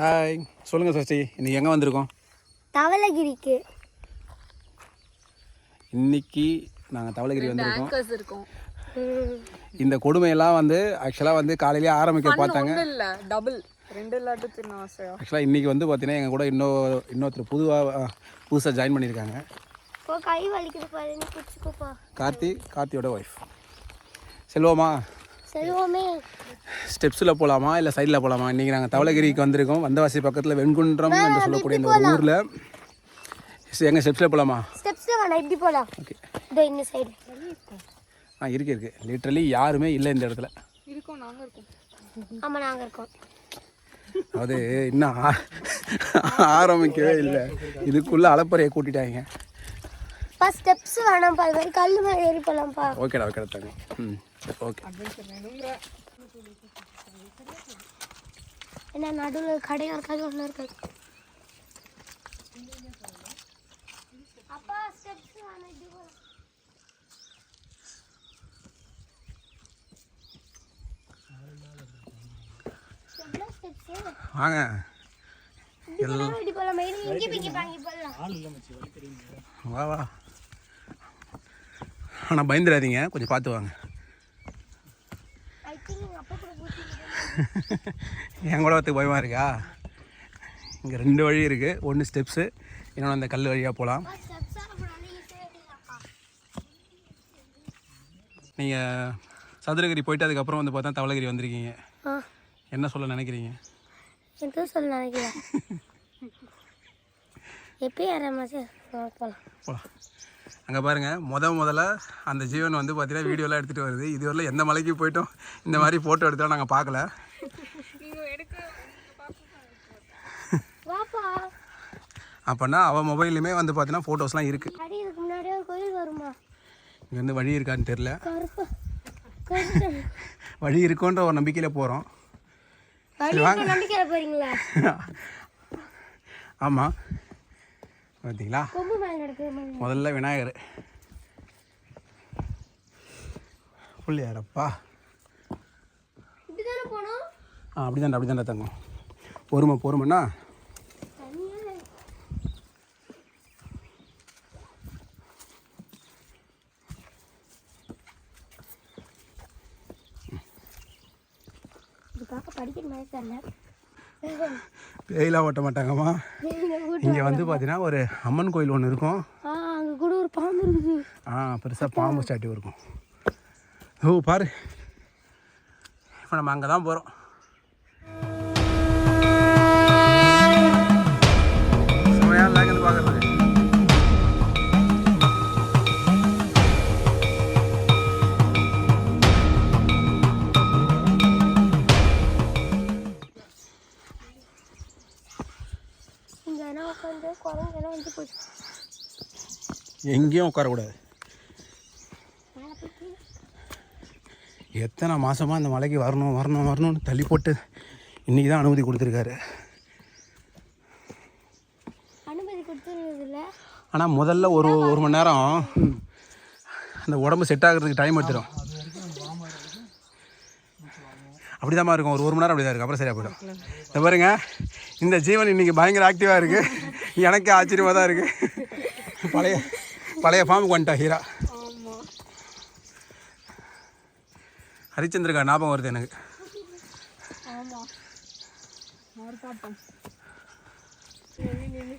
Hi சொல்லுங்கள் சஷ்டி. இன்னைக்கு எங்கே வந்திருக்கோம்? தவளகிரிக்கு. இன்னைக்கு நாங்கள் தவளகிரி வந்திருக்கோம். இந்த கொடுமையெல்லாம் வந்து ஆக்சுவலாக வந்து காலையிலேயே ஆரம்பிக்க பார்த்தாங்க. டபுள் ரெண்டு லட்டு தின்ன ஆக்சுவலாக இன்றைக்கி வந்து பார்த்தீங்கன்னா எங்கள் கூட இன்னொரு இன்னொருத்தர் புதுவாக புதுசாக ஜாயின் பண்ணியிருக்காங்க. போ கை வலிக்குது பாரு நீ பிடிச்சிக்கோப்பா கார்த்தி கார்த்தியோட ஒய்ஃப் செல்வோமா? செல்வமே ஸ்டெப்ஸில் போகலாமா இல்லை சைடில் போகலாமா இன்றைக்கி நாங்கள் தவளகிரிக்கு வந்திருக்கோம். வந்தவாசி பக்கத்தில் வெண்குன்றம் என்று சொல்லக்கூடிய இந்த ஒரு ஊரில். எங்கள் ஸ்டெப்ஸில் போகலாமா ஸ்டெப்ஸ்ல வேணாம் இப்படி போலாம். ஓகே இதோ இந்த சைடு ஆ இருக்கு இருக்கு. லிட்ரலி யாருமே இல்லை இந்த இடத்துல. இருக்கோம் நாங்க இருக்கோம். ஆமா நாங்க இருக்கோம். அது இன்னும் ஆரம்பிக்கவே இல்லை. இதுக்குள்ளே அலப்பறையை கூட்டிட்டாங்க. பா ஸ்டெப்ஸ் வேணாம்ப்பா இது மாதிரி கல் மேலே ஏறி போலாம்ப்பா. ஓகேடா ஓகேடா தாங்க ம். ஓகே என்ன நடுவில் கடையும் இருக்காது ஒன்றும் இருக்காது அப்பா ஸ்டெப்ஸ் வாங்க. வா வா. ஆனால் பயந்துடாதீங்க. கொஞ்சம் பார்த்து வாங்க ஐ திங்க் எங்கள் அப்பா கூட கூட்டிட்டு என் கூட வரத்துக்கு பயமாக இருக்கா. இங்கே ரெண்டு வழி இருக்குது ஒன்று ஸ்டெப்ஸு இன்னொன்று அந்த கல் வழியாக போகலாம் நீங்கள் சதுரகிரி போயிட்டு அதுக்கப்புறம் வந்து பார்த்தா தவளகிரி வந்திருக்கீங்க. என்ன சொல்ல நினைக்கிறீங்க? எதுவும் சொல்ல நினைக்கிறேன் எப்பயும் ஏற மாதிரி போகலாம் போகலாம் அங்கே பாருங்கள் முத முதல்ல அந்த ஜீவன் வந்து பார்த்தீங்கன்னா வீடியோலாம் எடுத்துகிட்டு வருது. இதுவரையிலும் எந்த மலைக்கு போயிட்டோம்? இந்த மாதிரி ஃபோட்டோ எடுத்தோம் நாங்கள் பார்க்கல. அப்போனா அவள் மொபைல்லையுமே வந்து பார்த்தீங்கன்னா ஃபோட்டோஸ்லாம் இருக்குது இங்கே வந்து வழி இருக்கான்னு தெரில வழி இருக்குன்ற ஒரு நம்பிக்கையில் போகிறோம் ஆமாம் பார்த்தீங்களா. முதல்ல விநாயகர். புள்ளியாரப்பா ஆ அப்படி தாண்டா அப்படி தாண்டா தங்கம். பொறுமை பொறுமைண்ணா. படிக்கிற மாதிரி தெரியல. பேயெலாம் ஓட்ட மாட்டாங்கம்மா. இங்கே வந்து பார்த்தீங்கன்னா ஒரு அம்மன் கோயில் ஒன்று இருக்கும். கூட ஒரு பாம்பு இருக்குது. ஆ பெருசாக பாம்பு ஸ்டாட்டியூ இருக்கும். ஓ பாரு. இப்போ நம்ம அங்கே தான் போகிறோம் சுமையாக பார்க்குறது வந்து போச்சு. எங்கேயும் உட்காரக்கூடாது. எத்தனை மாதமாக அந்த மலைக்கு வரணும் வரணும் வரணும்னு தள்ளி போட்டு இன்றைக்கி தான் அனுமதி கொடுத்துருக்காரு. அனுமதி கொடுத்துருக்குதுல்ல ஆனால் முதல்ல ஒரு ஒரு மணி நேரம் அந்த உடம்பு செட் ஆகிறதுக்கு டைம் எடுத்துடும் அப்படிதாம்மா இருக்கும். ஒரு ஒரு மணி நேரம் அப்படி தான் இருக்கும். அப்புறம் சரியாக போயிடும். இந்த பாருங்க இந்த ஜீவன் இன்னைக்கு பயங்கர ஆக்டிவாக இருக்குது எனக்கே ஆச்சரியமாக தான் இருக்குது பழைய பழைய ஃபார்முக்கு வந்துட்டா ஹீரா. ஹரிச்சந்திரகா ஞாபகம் வருது எனக்கு.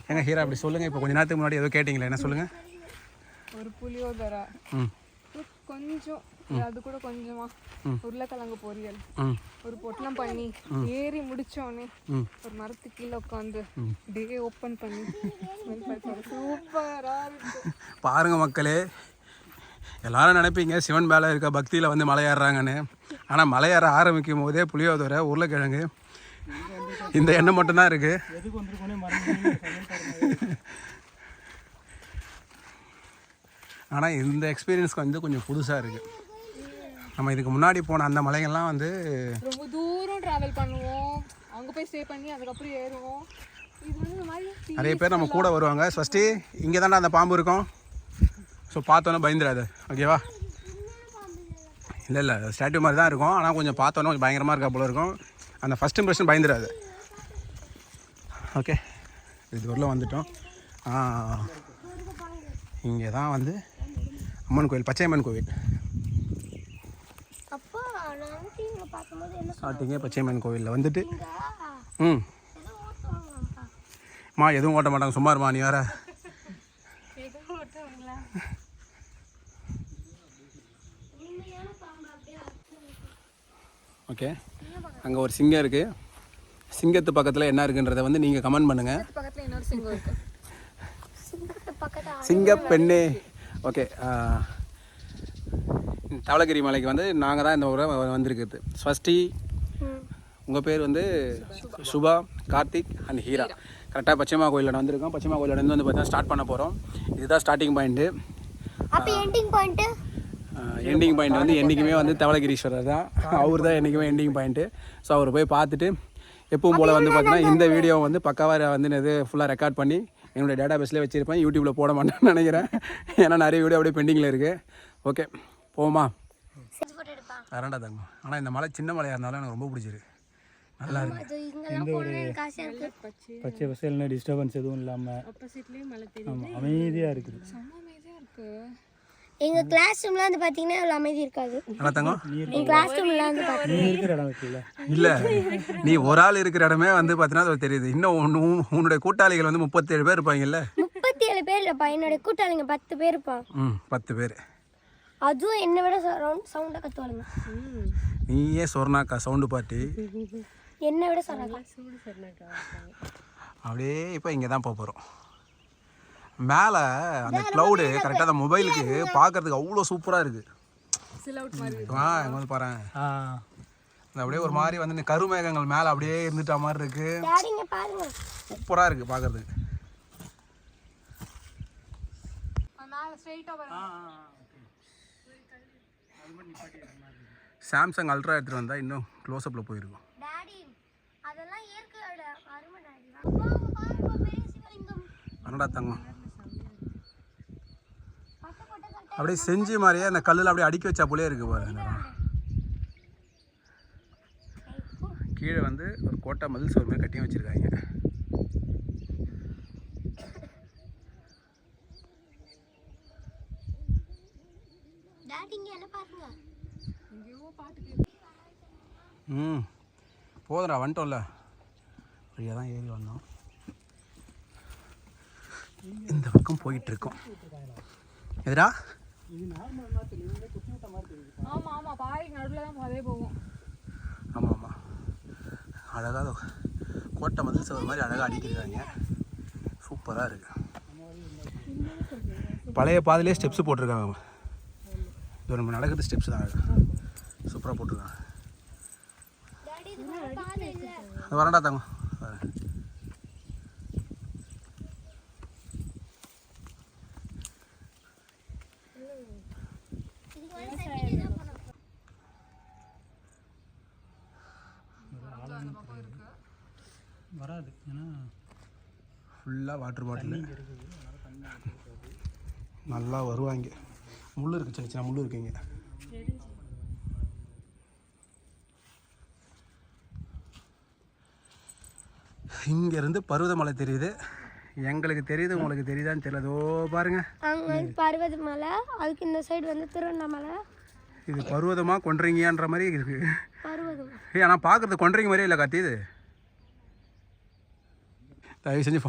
எங்க ஹீரா அப்படி சொல்லுங்கள் இப்போ கொஞ்ச நேரத்துக்கு முன்னாடி ஏதோ கேட்டிங்களே என்ன சொல்லுங்கள் ஒரு புளியோதரை. ம். கொஞ்சம். அது கூட கொஞ்சமா உருளைக்கிழங்கு பொரியல். ஒரு பொட்டலம் பண்ணி ஏறி முடிச்சோடனே. ஒரு மரத்துக்கு கீழே உட்காந்து டே ஓப்பன் பண்ணி சூப்பரா இருக்கு. பாருங்க மக்களே எல்லாரும் நினைப்பீங்க சிவன் மேலே இருக்க பக்தியில் வந்து மலை ஏறுறாங்கன்னு ஆனால் மலை ஏற ஆரம்பிக்கும் போதே புளியோதரை உருளைக்கிழங்கு இந்த எண்ணெய் மட்டும்தான் இருக்குது ஆனால் இந்த எக்ஸ்பீரியன்ஸ் வந்து கொஞ்சம் புதுசாக இருக்குது நம்ம இதுக்கு முன்னாடி போன அந்த மலைகள்லாம் வந்து ரொம்ப தூரம் டிராவல் பண்ணுவோம். அங்க போய் ஸ்டே பண்ணி அதுக்கப்புறம் ஏறுவோம். இது வந்து இந்த மாதிரி நிறைய பேர் நம்ம கூட வருவாங்க. ஃபஸ்ட்டு இங்கே தானே அந்த பாம்பு இருக்கும். ஸோ பார்த்தோன்னே பயந்துடாது. ஓகேவா இல்லை இல்லை ஸ்டாட்யூ மாதிரி தான் இருக்கும். ஆனால் கொஞ்சம் பார்த்தோன்னே கொஞ்சம் பயங்கரமாக இருக்கா போல இருக்கும். அந்த ஃபஸ்ட் இம்ப்ரெஷன் பயந்துடாது. ஓகே இது வரல வந்துட்டோம். இங்கே தான் வந்து அம்மன் கோயில் பச்சையம்மன் கோவில் அப்பா நான் வந்து இங்க பார்க்கும்போது என்ன ஸ்டார்டிங்கே பச்சையம்மன் கோவிலில் வந்துட்டு. ம். மா எதுவும் ஓட்ட மாட்டாங்க. சும்மா இருமா நீ வேற. ஓகே. அங்கே ஒரு சிங்கம் இருக்குது சிங்கத்து பக்கத்தில் என்ன இருக்குன்றதை வந்து நீங்கள் கமெண்ட் பண்ணுங்கள் சிங்க பெண்ணே. ஓகே தவளகிரி மலைக்கு வந்து நாங்கள் தான் இந்த வ- வந்திருக்குது ஸ்வஸ்டி. உங்கள் பேர் வந்து சுபா கார்த்திக் அண்ட் ஹீரா. கரெக்டாக பச்சைமா கோயிலில் வந்திருக்கோம் பச்சைமா கோயிலில் இருந்து வந்து பார்த்தீங்கன்னா ஸ்டார்ட் பண்ண போகிறோம் இதுதான் starting point ending point ending point வந்து என்றைக்குமே வந்து தவளகிரீஸ்வரர் தான். அவர் தான் என்றைக்குமே எண்டிங் பாயிண்ட்டு ஸோ அவர் போய் பார்த்துட்டு எப்பவும் போல் வந்து பார்த்தீங்கன்னா இந்த வீடியோ வந்து பக்காவாக வந்து இது ஃபுல்லாக ரெக்கார்ட் பண்ணி என்னுடைய டேட்டா பேஸ்லேயே வச்சுருப்பேன். யூடியூப்பில் போட மாட்டேன்னு நினைக்கிறேன். ஏன்னா நிறைய வீடியோ அப்படியே பெண்டிங்கில் இருக்குது ஓகே போமா. வரண்டா தங்கம். ஆனால் இந்த மலை சின்ன மலையாக இருந்தாலும் எனக்கு ரொம்ப பிடிச்சிருக்கு. நல்லா இருக்கு. பச்சை. பசல்னு டிஸ்டர்பன்ஸ் எதுவும் இல்லாமல் ஆமாம் அமைதியாக இருக்குது. செம்ம அமைதியா இருக்கு. எங்க கிளாஸ் ரூம்ல வந்து பாத்தீங்கன்னா இவ்வளவு அமைதி இருக்காது. என்ன தங்கம்? எங்க கிளாஸ் ரூம்ல வந்து பாத்தீங்கன்னா நீ இருக்கிற இடம் இருக்குல்ல இல்லை நீ ஒரு ஆள் இருக்கிற இடமே வந்து பார்த்தீங்கன்னா அது தெரியுது. இன்னும் உன் உன்- உன்னுடைய கூட்டாளிகள் வந்து முப்பத்தேழு பேர் இருப்பாங்கல்ல? முப்பத்தி ஏழு பேர் இல்லப்பா என்னோட கூட்டாளிங்க பத்து பேர் இருப்பான் ம் பத்து பேர். அதுவும் என்னை விட சவுண்டா கத்துவாளுங்க. நீயே சொர்ணாக்கா சவுண்டு பார்ட்டி என்னை விட சொன்னாங்க அப்படியே இப்போ இங்கே தான் போக போகிறோம் மேலே அந்த க்ளவுடு கரெக்டாக அந்த மொபைலுக்கு பார்க்கறதுக்கு அவ்வளோ சூப்பராக இருக்குது ஆ எங்கே வந்து பாரு அப்படியே ஒரு மாதிரி வந்து கருமேகங்கள் மேலே அப்படியே இருந்துட்ட மாதிரி பாருங்க. சூப்பராக இருக்குது பார்க்கறதுக்கு மேல சாம்சங் அல்ட்ரா எடுத்துகிட்டு வந்தால் இன்னும் க்ளோஸ்அப்பில் போயிருக்கும். பாருங்க கன்னடா தங்கம். அப்படியே செஞ்சு மாதிரியே அந்த கல்லில் அப்படியே அடுக்கி வச்சா போலே இருக்குது பாரு இந்த இடம். கீழே வந்து ஒரு கோட்டை மதில் சோறு மாதிரி கட்டியும் வச்சுருக்காங்க டாடி இங்க என்ன பாருங்க எங்கேயோ பாட்டு கேட்டு ம் போதும்டா வந்துட்டோம்ல. வழியாக தான் ஏறி வந்தோம். இந்த பக்கம் போயிட்டு இருக்கோம். எதுடா? ஆமா ஆமா பாறைக்கு நடுவுல தான் அதே போகும். ஆமாம் ஆமாம் அழகாக கோட்டை மதில் சோறு மாதிரி அழகாக அடிக்கிறாங்க சூப்பராக இருக்கு. பழைய பாதையிலே ஸ்டெப்ஸ் போட்டிருக்காங்க இது நம்ம நடக்கிறது ஸ்டெப்ஸ் தான். சூப்பராக போட்டிருக்காங்க. வரண்டா தங்கம் வரேன். இதுக்கு வந்து செட்டிங் தான் பண்ணணும் வராது ஏன்னா ஃபுல்லாக வாட்டர் பாட்டில் நல்லா வருவாங்க முள் இருக்கு சின்ன சின்ன முள் இருக்குங்க. இங்கேருந்து பருவதமலை தெரியுது. எங்களுக்கு தெரியுது உங்களுக்கு தெரியுதான்னு தெரியல. அதோ பாருங்க. அங்க வந்து பர்வத மலை அதுக்கு இந்த சைடு வந்து திருவண்ணாமலை. இது பருவதமா கொன்றீங்கன்ற மாதிரி இருக்கு. பர்வதம். ஏய் ஆனால் பார்க்குறது கொன்றீங்க மாதிரியே இல்லை கார்த்தி இது. தயவு செஞ்சு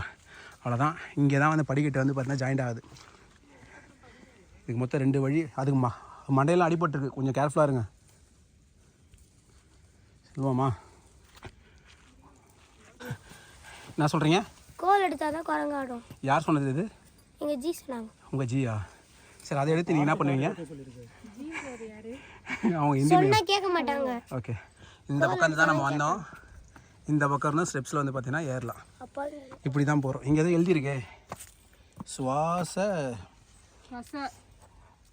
அவ்வளோதான் இங்கே தான் வந்து படிக்கட்டு வந்து பார்த்தீங்கன்னா ஜாயிண்ட் ஆகுது. இதுக்கு மொத்தம் ரெண்டு வழி. அதுக்கு ம மண்டையெல்லாம் அடிபட்டுருக்கு. கொஞ்சம் கேர்ஃபுல்லாக இருங்க. செல்வாமா என்ன சொல்கிறீங்க கோல் எடுத்தாதான் குரங்காடும். யார் சொன்னது இது? எங்க ஜி சொன்னாங்க. உங்கள் ஜியா? சரி அதை எடுத்து நீங்கள் என்ன பண்ணுவீங்க? அவங்க சொன்னா கேட்க மாட்டாங்க. ஓகே இந்த பக்கம் இருந்து தான் நம்ம வந்தோம். இந்த பக்கம் இருந்து ஸ்டெப்ஸில் வந்து பார்த்தீங்கன்னா ஏறலாம். இப்படி தான் போகிறோம் இங்கே எதுவும் எழுதியிருக்கே? சுவாச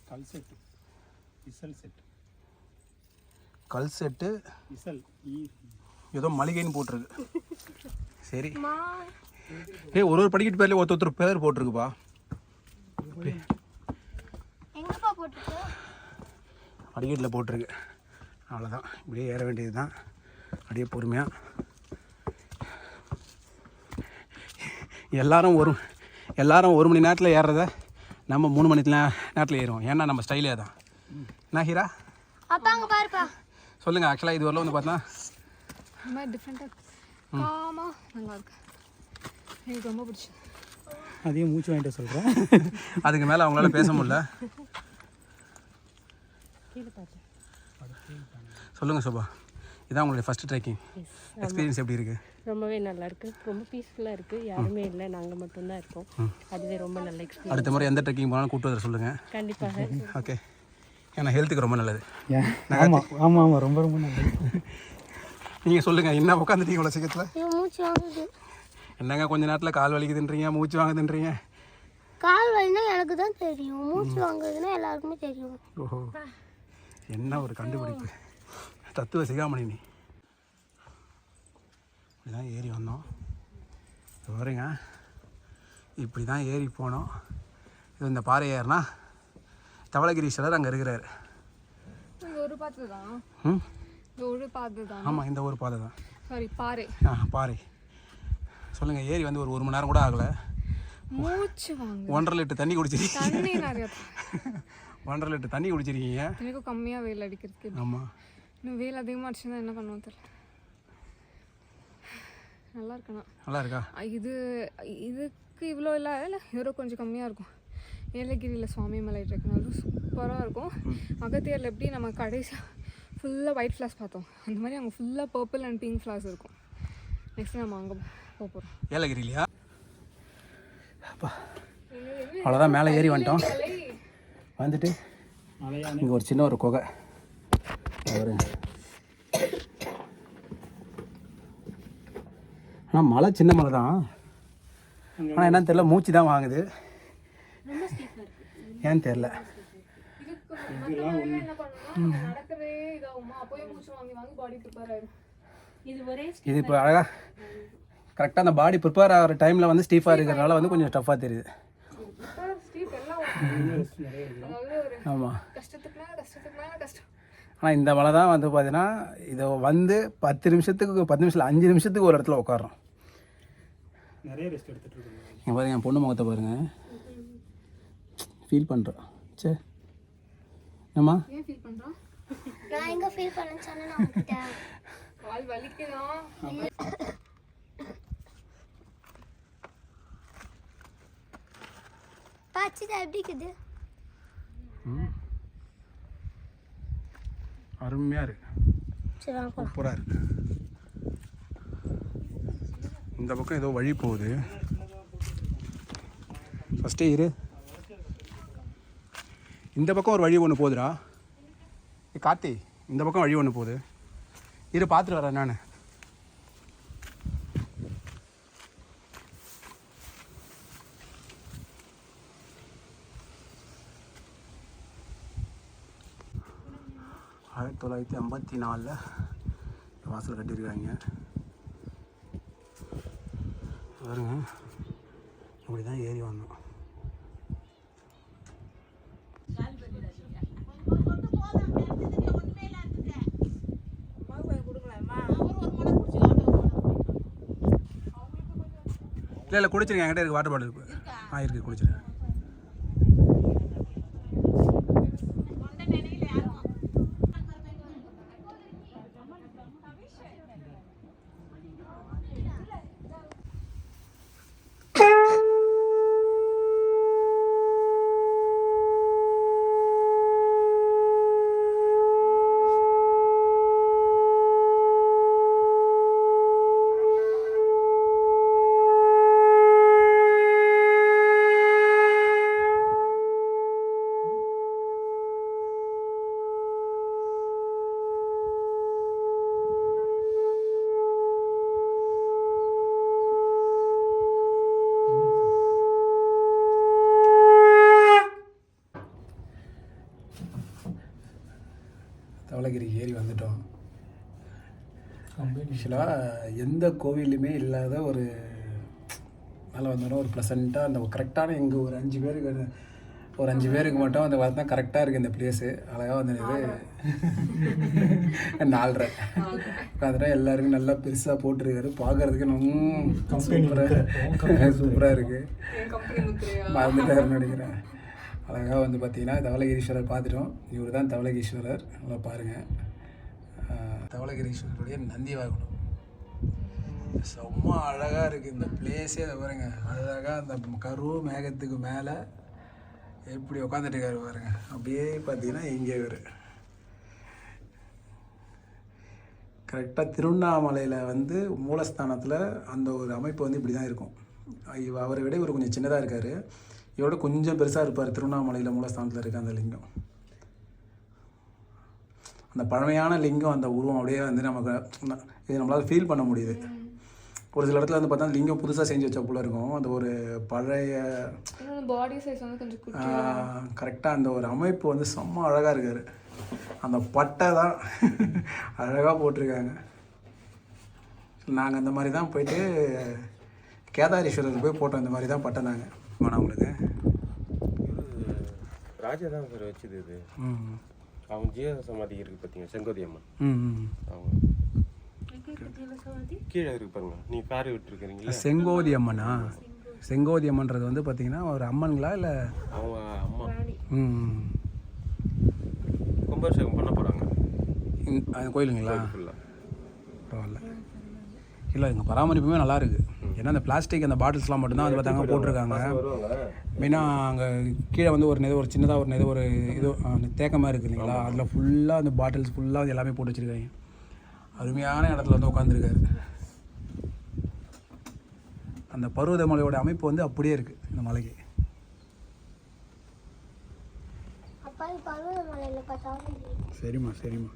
கல் செட்டு. இசல் செட் கல் செட்டு. இசல். ஏதோ மளிகைன்னு போட்டிருக்கு. சரி. ஏய் ஒரு ஒரு படிக்கட்டு பேர்லேயே ஒருத்தர் ஒருத்தர் பேர் போட்டிருக்குப்பா. படிக்கட்டில் போட்டிருக்கு. அவ்வளோதான் இப்படியே ஏற வேண்டியது தான் அப்படியே பொறுமையாக எல்லாரும் ஒரு எல்லாரும் ஒரு மணி நேரத்தில் ஏறுறத நம்ம மூணு மணி நே- நேரத்தில் ஏறுவோம். ஏன்னா நம்ம ஸ்டைலே தான் என்ன ஹீரா? அப்பா அங்க பாருப்பா. சொல்லுங்கள் ஆக்சுவலாக இது வரல வந்து பார்த்தா. எனக்கு ரொம்ப அதையும் மூச்சு வாங்கிட்டு சொல்கிறேன் அதுக்கு மேலே அவங்களால பேச முடியல. சொல்லுங்கள் சோபா. இதான் உங்களுடைய ஃபஸ்ட்டு ட்ரெக்கிங் எக்ஸ்பீரியன்ஸ் எப்படி இருக்குது ரொம்பவே நல்லா இருக்கு ரொம்ப பீஸ்ஃபுல்லாக இருக்கு. யாருமே இல்லை. நாங்கள் மட்டும்தான் இருக்கோம். அதுவே ரொம்ப நல்ல எக்ஸ்பீரியன்ஸ் அடுத்த முறை எந்த ட்ரெக்கிங் போனாலும் கூட்டு வர சொல்லுங்கள் கண்டிப்பாக. ஓகே ஏன்னா ஹெல்த்துக்கு ரொம்ப நல்லது. ஆமாம் ஆமாம் ஆமாம் ரொம்ப ரொம்ப நல்லது. நீங்கள் சொல்லுங்கள் என்ன உட்காந்துட்டீங்க இவ்வளோ சீக்கிரத்தில்? மூச்சு வாங்குது. என்னங்க கொஞ்ச நேரத்தில் கால் வலிக்குதுன்றீங்க? மூச்சு வாங்குதுன்றீங்க? கால் வலினா எனக்கு தான் தெரியும். மூச்சு வாங்குறதுன்னா எல்லாருக்குமே தெரியும். ஓஹோ. என்ன ஒரு கண்டுபிடிப்பு. தத்துவ சிகாமணி நீ. இப்படி தான் ஏறி வந்தோம். பாருங்க. இப்படி தான் ஏறி போனோம். இது இந்த பாறை ஏறினா தவளகிரீஸ்வரர் அங்கே இருக்கிறார். ஒரு பாத்து தான் ம் ஒரு தான் ஆமாம் இந்த ஒரு பாதை தான் சாரி பாறை. ஆ பாறை. சொல்லுங்கள் ஏறி வந்து ஒரு ஒரு மணி நேரம் கூட ஆகலை. மூச்சு வாங்க ஒன்றரை லிட்டர் தண்ணி குடிச்சிருக்கீங்க. தண்ணி நிறையா ஒன்றரை லிட்டர் தண்ணி குடிச்சிருக்கீங்க. எனக்கும் கம்மியாக வெயில் அடிக்கிறதுக்கு. ஆமாம் இன்னும் வெயில் அதிகமாக அடிச்சுன்னா என்ன பண்ணுவோம் தெரியல. நல்லா இருக்கணும் நல்லா இருக்கா இது இதுக்கு இவ்வளோ இல்லை இல்லை இதோட கொஞ்சம் கம்மியாக இருக்கும். ஏலகிரியில் சுவாமி மலை அது சூப்பராக இருக்கும். அகத்தியரில் எப்படி நம்ம கடைசியாக ஃபுல்லாக ஒயிட் ஃப்ளாஸ் பார்த்தோம். அந்த மாதிரி அங்கே ஃபுல்லாக பர்பிள் அண்ட் பிங்க் ஃப்ளாஸ் இருக்கும். நெக்ஸ்ட் நம்ம அங்கே போக போகிறோம் ஏலகிரிலையா அப்பா அவ்வளோதான் மேலே ஏறி வந்துட்டோம். வந்துட்டு இங்கே ஒரு சின்ன ஒரு குகை. ஒரு ஆனால் மலை சின்ன மலை தான். ஆனால் என்னன்னு தெரில மூச்சு தான் வாங்குது. ஏன்னு தெரில இது ஒரே இது இப்போ அழகாக கரெக்டாக அந்த பாடி ப்ரிப்பேர் ஆகிற டைமில் வந்து ஸ்டீஃபாக இருக்கிறனால வந்து கொஞ்சம் டஃப்பாக தெரியுது. ஸ்டீப் எல்லாம் ஒரு- அதாவது ஒரு ஆமாம் ஆனால் இந்த மலை தான் வந்து பார்த்தீங்கன்னா இதை வந்து பத்து நிமிஷத்துக்கு பத்து நிமிஷத்தில் அஞ்சு நிமிஷத்துக்கு ஒரு இடத்துல உட்காரோம் நிறைய ரெஸ்ட் எடுத்துகிட்டு இருக்கோம் இங்கே பாருங்க என் பொண்ணு முகத்தை பாருங்க. ஃபீல் பண்ணுறோம் சே என்னம்மா? ஏன் ஃபீல் பண்ணுறான் நான் எங்க ஃபீல் பண்ணேன்னு சொன்னேன் கால் வலிக்குதான் பாச்சிதா எப்படி இருக்குது? அருமையாக இருக்கு. சரி வாங்க போலாம். சூப்பராக இருக்கு. இந்த பக்கம் ஏதோ வழி போகுது. ஃபஸ்ட்டே இரு. இந்த பக்கம் ஒரு வழி ஒன்று போகுதுடா. ஏ கார்த்தி இந்த பக்கம் வழி ஒன்று போகுது. இரு பார்த்துட்டு வரேன் நான். ஆயிரத்தி தொள்ளாயிரத்தி ஐம்பத்தி நாலில் வாசல் கட்டியிருக்காங்க. பாருங்க. இப்படி தான் ஏறி வந்தோம். இல்லை இல்லை குடிச்சிருங்க. என்கிட்ட இருக்கு வாட்டர் பாட்டில் இருக்கு. ஆ இருக்கு குடிச்சிருக்கேன். ஆக்சுவலாக எந்த கோவிலுமே இல்லாத ஒரு மேலே வந்தோன்னா ஒரு ப்ளசண்ட்டாக அந்த கரெக்டான எங்கள் ஒரு அஞ்சு பேருக்கு ஒரு அஞ்சு பேருக்கு மட்டும் அந்த பார்த்தா கரெக்டாக இருக்குது இந்த பிளேஸு அழகாக வந்து இது நாலரை. உட்காந்துட்டா எல்லாருக்கும் நல்லா பெருசாக போட்டிருக்காரு. பார்க்கறதுக்கு நம்ம சூப்பராக சூப்பராக இருக்குது மறந்துட்டாருன்னு நினைக்கிறேன். அழகாக வந்து பார்த்தீங்கன்னா தவளகிரீஸ்வரர் பார்த்துட்டோம். இவர் தான் தவளகீஸ்வரர் நல்லா பாருங்கள் தவளகிரீஸ்வரருடைய நந்தி வாகனம். செம்ம அழகாக இருக்குது இந்த பிளேஸே அதை பாருங்க. அழகாக அந்த கரு மேகத்துக்கு மேலே எப்படி உட்காந்துட்டு இருக்காரு பாருங்க. அப்படியே பார்த்தீங்கன்னா இங்கே இவர். கரெக்டாக திருவண்ணாமலையில் வந்து மூலஸ்தானத்தில் அந்த ஒரு அமைப்பு வந்து இப்படி தான் இருக்கும். இவ அவரை விட இவர் கொஞ்சம் சின்னதாக இருக்கார். இவரோட கொஞ்சம் பெருசாக இருப்பார் திருவண்ணாமலையில் மூலஸ்தானத்தில் இருக்க அந்த லிங்கம். அந்த பழமையான லிங்கம் அந்த உருவம் அப்படியே வந்து நமக்கு இது நம்மளால் ஃபீல் பண்ண முடியுது. ஒரு சில இடத்துல வந்து பார்த்தா லிங்கம் புதுசாக செஞ்சு வச்ச போல இருக்கும். அந்த ஒரு பழைய பாடி சைஸ் வந்து கொஞ்சம் குட்டி கரெக்டாக அந்த ஒரு அமைப்பு வந்து செம்ம அழகாக இருக்கார். அந்த பட்டை தான் அழகாக போட்டிருக்காங்க. நாங்கள் அந்த மாதிரி தான் போயிட்டு கேதாரீஸ்வரர் போய் போட்டோம். இந்த மாதிரி தான் பட்டை நாங்கள் வேணாம் உங்களுக்கு. ராஜா தான் சார் வச்சது இது. ம். அவங்க ஜீவ சமாதி இருக்கு பார்த்தீங்க செங்கோதி அம்மன். அவங்க. கீழே இருக்கு பாருங்க. நீ கார் விட்டுருக்கிறீங்களா செங்கோதி அம்மனா செங்கோதி அம்மன்றது வந்து பார்த்தீங்கன்னா ஒரு அம்மன்களா இல்லை? அவங்க அம்மா. ம். கும்பாபிஷேகம் பண்ண போகிறாங்க கோயிலுங்களா? பரவாயில்ல. இல்லை இங்கே பராமரிப்புமே நல்லா இருக்கு. ஏன்னா அந்த பிளாஸ்டிக் அந்த பாட்டில்ஸ்லாம் மட்டும்தான் அது பார்த்தாங்க போட்டிருக்காங்க. மெயினாக அங்கே கீழே வந்து ஒரு நெது ஒரு சின்னதாக ஒரு நெது ஒரு இது அந்த தேக்கமாக இருக்குது இல்லைங்களா? அதில் ஃபுல்லாக அந்த பாட்டில்ஸ் ஃபுல்லாக வந்து எல்லாமே போட்டு வச்சுருக்காங்க. அருமையான இடத்துல வந்து உட்காந்துருக்காரு அந்த பருவதமலையோட அமைப்பு வந்து அப்படியே இருக்குது இந்த மலைக்கு. சரிம்மா சரிம்மா.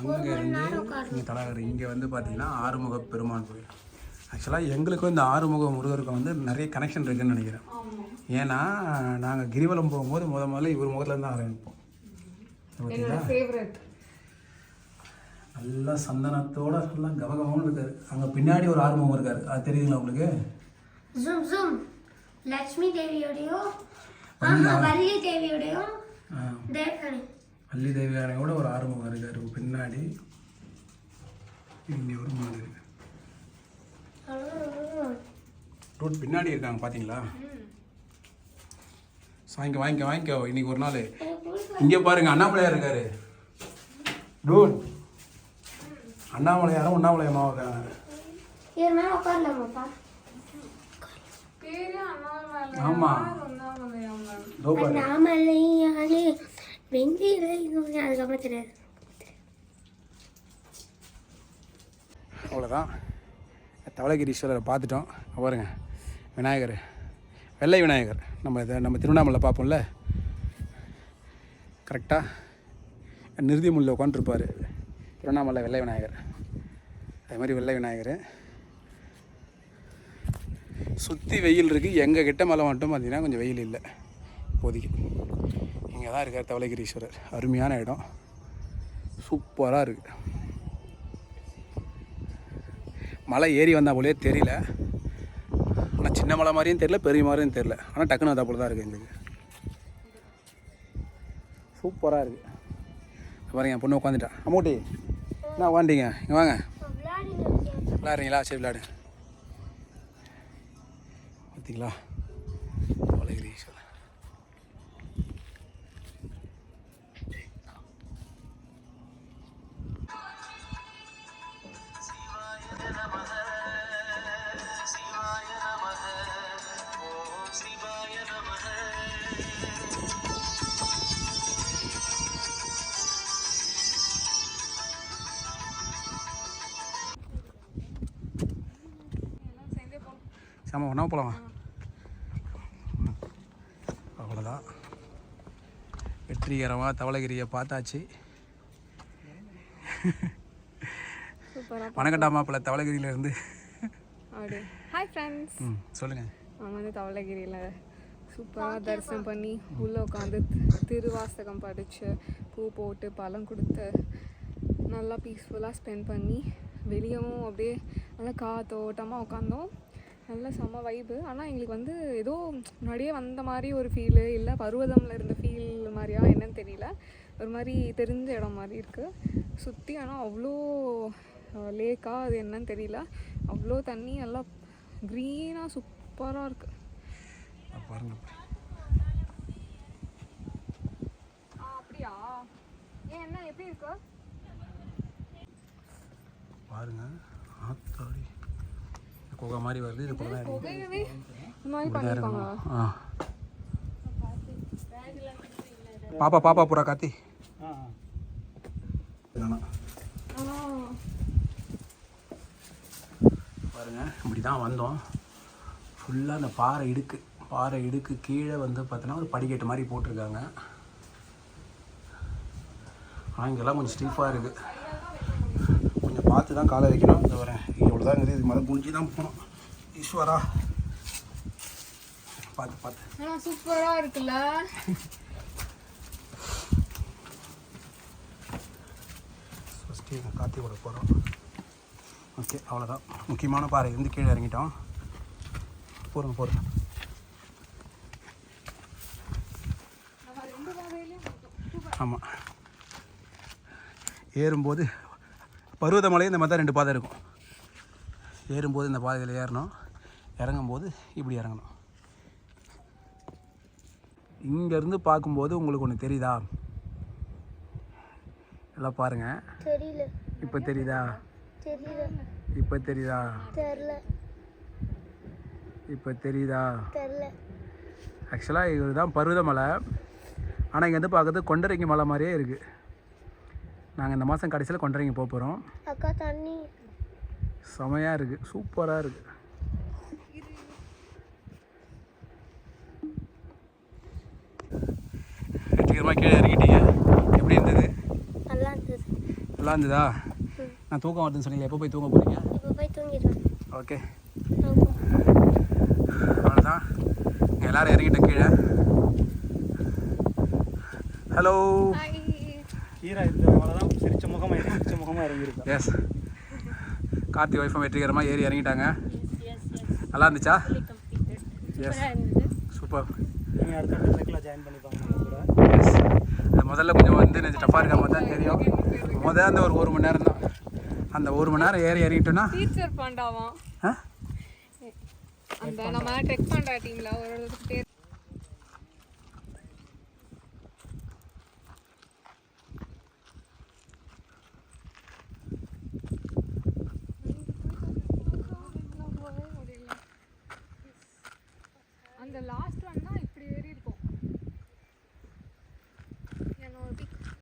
அங்கே இருந்து இங்கே தலைவர் இங்கே வந்து பார்த்தீங்கன்னா ஆறுமுக பெருமான் கோயில். ஆக்சுவலாக எங்களுக்கும் இந்த ஆறுமுக முருகருக்கும் வந்து நிறைய கனெக்ஷன் இருக்குன்னு நினைக்கிறேன். ஏன்னா நாங்கள் கிரிவலம் போகும்போது முத முதல்ல இவர் முகத்தில் தான் ஆரம்பிப்போம். பார்த்தீங்களா நல்லா சந்தனத்தோட எல்லாம் கவகமன்னு இருக்காரு. அங்கே பின்னாடி ஒரு ஆறுமுகம் இருக்காரு. அது தெரியுதுங்களா உங்களுக்கு? ஜூம் ஜூம் லக்ஷ்மி தேவியோடையும் வள்ளி தேவியோடையும் வள்ளி தேவியானையோட ஒரு ஆறுமுகம் இருக்காரு. பின்னாடி இங்கே ஒரு மாடு இருக்கு. ரோட் பின்னாடி இருக்காங்க பார்த்தீங்களா வாங்கிக்க வாங்கிக்க வாங்கிக்கோ இன்னைக்கு ஒரு நாள். இங்கே பாருங்க அண்ணாமலையார் இருக்காரு. டூட் அண்ணாமலையாரும் உண்ணாமலையம்மா இருக்காங்க. இவர் மேலே உட்காரலாமாப்பா? பேரே அண்ணாமலை ஆமா. அண்ணாமலை அம்மன் இதோ பாரு. நாமலையானே வெந்திரை அதுக்கப்புறம் தெரியாது. அவ்வளோதான் தவளகிரீஸ்வரரை பார்த்துட்டோம். பாருங்க விநாயகர். வெள்ளை விநாயகர். நம்ம இதை நம்ம திருவண்ணாமலை பார்ப்போம்ல. கரெக்டாக நிறுதி முள்ள உட்காந்துருப்பார் திருவண்ணாமலை வெள்ளை விநாயகர். அதே மாதிரி வெள்ளை விநாயகர். சுற்றி வெயில் இருக்குது எங்கள் கிட்ட மலை மட்டும் பார்த்திங்கன்னா கொஞ்சம் வெயில் இல்லை. இப்போதைக்கு. இங்கே தான் இருக்கார் தவளகிரீஸ்வரர் அருமையான இடம். சூப்பராக இருக்குது மலை ஏறி வந்தால் போலே தெரியல. ஆனால் சின்ன மலை மாதிரியும் தெரியல பெரிய மாதிரியும் தெரியல. ஆனால் டக்குன்னு வந்தால் போல தான் இருக்குது எங்களுக்கு சூப்பராக இருக்குது பாருங்க என் பொண்ணு உட்காந்துட்டா அம்மூட்டி என்ன உட்காந்துட்டீங்க இங்கே வாங்க. விளாடுறீங்களா சரி விளாடு பார்த்தீங்களா ஒன்றா போகலாம் அவ்வளோதான் வெற்றிகரமாக தவளகிரியை பார்த்தாச்சு. சூப்பராக வணக்கட்டா மாப்பிள்ள தவளகிரியிலேருந்து. அப்படி ஹாய் ஃப்ரெண்ட்ஸ் ம் சொல்லுங்கள் நாங்கள் வந்து தவளகிரியில் சூப்பராக தரிசனம் பண்ணி உள்ளே உட்காந்து திருவாசகம் படித்து பூ போட்டு பழம் கொடுத்து நல்லா பீஸ்ஃபுல்லாக ஸ்பெண்ட் பண்ணி வெளியவும் அப்படியே நல்லா காத்தோட்டமாக உட்காந்தோம். நல்ல செம்ம வைப்பு ஆனால் எங்களுக்கு வந்து ஏதோ முன்னாடியே வந்த மாதிரி ஒரு ஃபீலு இல்லை பருவதமில் இருந்த ஃபீல் மாதிரியா என்னன்னு தெரியல. ஒரு மாதிரி தெரிஞ்ச இடம் மாதிரி இருக்குது சுற்றி ஆனால் அவ்வளோ லேக்கா அது என்னன்னு தெரியல. அவ்வளோ தண்ணி நல்லா க்ரீனாக சூப்பராக இருக்குது பாருங்க. அப்படியா? ஏன் என்ன எப்படி இருக்கு? பாருங்க. ஆத்தாடி. குகை மாதிரி வருது. இது பண்ணியிருக்காங்களா ஆ. பாப்பா பாப்பா புறா காத்தி பாருங்க இப்படி தான் வந்தோம் ஃபுல்லாக அந்த பாறை இடுக்கு பாறை இடுக்கு கீழே வந்து பார்த்தோன்னா ஒரு படிக்கட்டு மாதிரி போட்டிருக்காங்க. ஆனால் இங்கெல்லாம் கொஞ்சம் ஸ்டீஃபாக இருக்குது கொஞ்சம் பார்த்து தான் காலை வைக்கணும். இந்த வரேன் இவ்வளோ தான் இருக்குது இது மேலே குனிஞ்சு தான் போகணும். ஈஸ்வரா. பார்த்து பார்த்து சூப்பராக இருக்குல்ல? ஃபஸ்ட்டு காத்தி விட போகிறோம் ஓகே அவ்வளோதான் முக்கியமான பாறை இருந்து கீழே இறங்கிட்டோம். போகிறோம் போகிறோம் ஆமாம் ஏறும்போது பருவதமலை இந்த மாதிரி தான் ரெண்டு பாதை இருக்கும். ஏறும்போது இந்த பாதையில் ஏறணும். இறங்கும்போது இப்படி இறங்கணும். இங்கேருந்து பார்க்கும்போது உங்களுக்கு ஒன்று தெரியுதா? எல்லாம் பாருங்கள் தெரியல. இப்போ தெரியுதா? தெரியல. இப்போ தெரியுதா? தெரில இப்போ தெரியுதா? தெரில ஆக்சுவலாக இதுதான் பருவதமலை ஆனால் இங்கேருந்து பார்க்கறது கொண்டரங்கி மலை மாதிரியே இருக்குது நாங்கள் இந்த மாதம் கடைசியில் கொண்டரங்கி போக போகிறோம் அக்கா தண்ணி செமையாக இருக்குது சூப்பராக இருக்குது வெற்றிகரமாக கீழே இறங்கிட்டீங்க. எப்படி இருந்தது? நல்லா இருந்தது நல்லா இருந்ததா? நான் தூக்கம் வருதுன்னு சொன்னீங்க எப்போ போய் தூங்க போகிறீங்க இப்போ போய் தூங்கிடுவேன். ஓகே. அவ்வளோதான் எல்லோரும் இறங்கிட்டேன் கீழே. ஹலோ ஈரா இருந்ததுனால தான் சிரிச்ச முகமாக சிரிச்ச முகமாக இறங்கியிருக்கேன் எஸ் கார்த்தி ஒய்ஃபும் வெற்றிகரமாக ஏறி இறங்கிட்டாங்க. நல்லா இருந்துச்சா? எஸ் சூப்பர் நீங்கள் அடுத்த ட்ரெக்கில் ஜாயின் பண்ணிப்பாங்க முதல்ல கொஞ்சம் வந்து கொஞ்சம் டஃப்பாக இருக்க மாதிரி தான் தெரியும். முதல்ல அந்த ஒரு ஒரு மணி நேரம் தான் அந்த ஒரு மணி நேரம் ஏறி இறங்கிட்டோன்னா டீச்சர் பாண்டாவாம். ஆ? அந்த நம்ம ட்ரெக் பண்ணுற டீமில் ஒரு பேர்